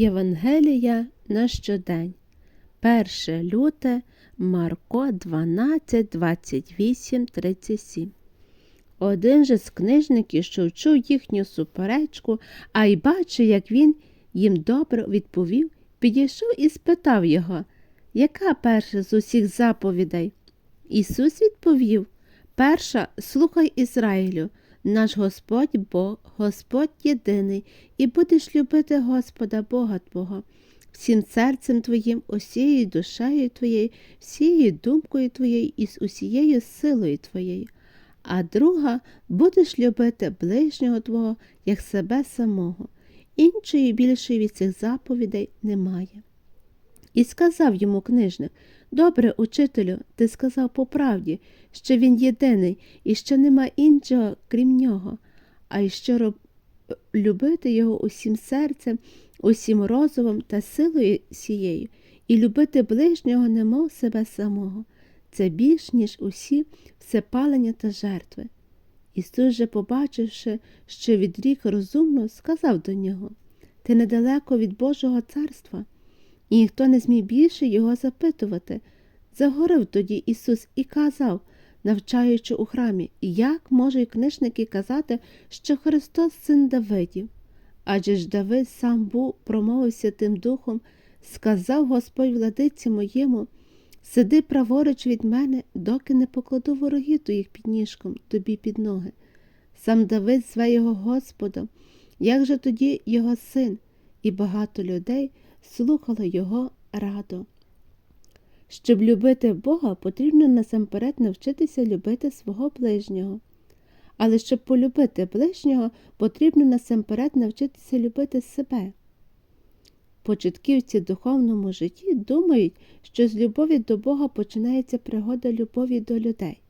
Євангелія на щодень. 1 люте, Марко 12, 28, 37. Один же з книжників, що чув їхню суперечку, а й бачив, як він їм добре відповів, підійшов і спитав його, яка перша з усіх заповідей? Ісус відповів Перша, слухай Ізраїлю, наш Господь Бог, Господь єдиний, і будеш любити Господа Бога Твого, всім серцем Твоїм, усією душею Твоєю, всією думкою Твоєю і з усією силою Твоєю. А друга будеш любити ближнього Твого, як себе самого. Іншої більшої від цих заповідей немає. І сказав йому книжник Добре, учителю, ти сказав по правді, що він єдиний і що нема іншого, крім нього, а й що роб... любити його усім серцем, усім розумом та силою сією, і любити ближнього немов себе самого. Це більш, ніж усі всепалення та жертви. Ісус же, побачивши, що відрік розумно, сказав до нього Ти недалеко від Божого царства і ніхто не зміг більше його запитувати. Загорив тоді Ісус і казав, навчаючи у храмі, як можуть книжники казати, що Христос син Давидів. Адже ж Давид сам був, промовився тим духом, сказав Господь владиці моєму, сиди праворуч від мене, доки не покладу ворогів твоїх під ніжком тобі під ноги. Сам Давид зве його Господом, як же тоді його син, і багато людей слухало його радо. Щоб любити Бога, потрібно насамперед навчитися любити свого ближнього. Але щоб полюбити ближнього, потрібно насамперед навчитися любити себе. Початківці духовному житті думають, що з любові до Бога починається пригода любові до людей.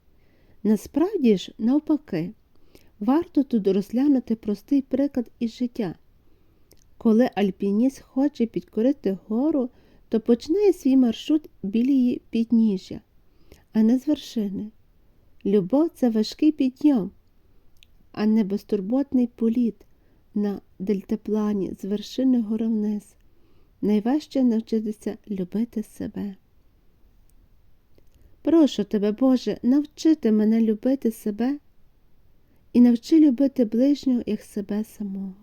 Насправді ж, навпаки, варто тут розглянути простий приклад із життя. Коли альпініст хоче підкорити гору, то починає свій маршрут біля її підніжжя, а не з вершини. Любов це важкий підйом, а не безтурботний політ на дельтаплані з вершини гори вниз. Найважче навчитися любити себе. Прошу тебе, Боже, навчити мене любити себе і навчи любити ближнього як себе самого.